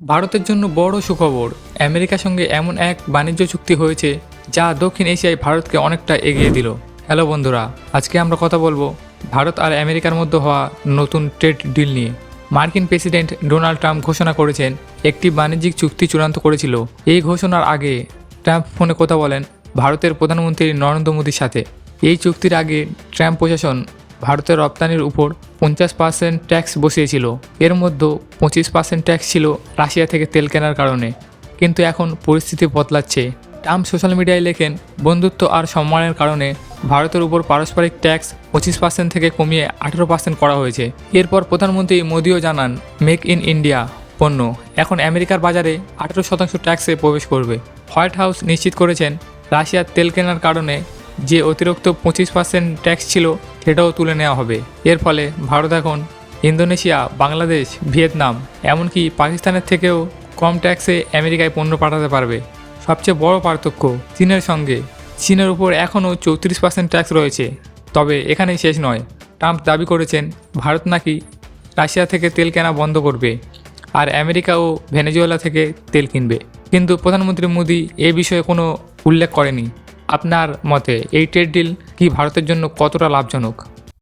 ভারতের জন্য বড় সুখবর, আমেরিকার সঙ্গে এমন এক বাণিজ্য চুক্তি হয়েছে যা দক্ষিণ এশিয়ায় ভারতকে অনেকটা এগিয়ে দিল। হ্যালো বন্ধুরা, আজকে আমরা কথা বলব ভারত আর আমেরিকার মধ্যে হওয়া নতুন ট্রেড ডিল নিয়ে। মার্কিন প্রেসিডেন্ট ডোনাল্ড ট্রাম্প ঘোষণা করেছেন, একটি বাণিজ্যিক চুক্তি চূড়ান্ত করেছিল। এই ঘোষণার আগে ট্রাম্প ফোনে কথা বলেন ভারতের প্রধানমন্ত্রী নরেন্দ্র মোদীর সাথে। এই চুক্তির আগে ট্রাম্প প্রশাসন ভারতের রপ্তানির উপর পঞ্চাশ পার্সেন্ট ট্যাক্স বসিয়েছিল। এর মধ্যে পঁচিশ পার্সেন্ট ট্যাক্স ছিল রাশিয়া থেকে তেল কেনার কারণে। কিন্তু এখন পরিস্থিতি বদলাচ্ছে। ট্রাম্প সোশ্যাল মিডিয়ায় লেখেন, বন্ধুত্ব আর সম্মানের কারণে ভারতের উপর পারস্পরিক ট্যাক্স পঁচিশ পার্সেন্ট থেকে কমিয়ে আঠেরো পার্সেন্ট করা হয়েছে। এরপর প্রধানমন্ত্রী মোদিও জানান, মেক ইন ইন্ডিয়া পণ্য। এখন আমেরিকার বাজারে আঠেরো শতাংশ ট্যাক্সে প্রবেশ করবে। হোয়াইট হাউস নিশ্চিত করেছেন রাশিয়ার তেল কেনার কারণে যে অতিরিক্ত পঁচিশ পার্সেন্ট ট্যাক্স ছিল সেটাও তুলে নেওয়া হবে। এর ফলে ভারত এখন ইন্দোনেশিয়া, বাংলাদেশ, ভিয়েতনাম, এমনকি পাকিস্তানের থেকেও কম ট্যাক্সে আমেরিকায় পণ্য পাঠাতে পারবে। সবচেয়ে বড় পার্থক্য চীনের সঙ্গে। চীনের উপর এখনও চৌত্রিশ পার্সেন্ট ট্যাক্স রয়েছে। তবে এখানেই শেষ নয়। ট্রাম্প দাবি করেছেন, ভারত নাকি রাশিয়া থেকে তেল কেনা বন্ধ করবে আর আমেরিকা ও ভেনেজুয়েলা থেকে তেল কিনবে। কিন্তু প্রধানমন্ত্রী মোদী এ বিষয়ে কোনো উল্লেখ করেনি আপনার মতে এই ট্রেড ডিল কি ভারতের জন্য কতটা লাভজনক?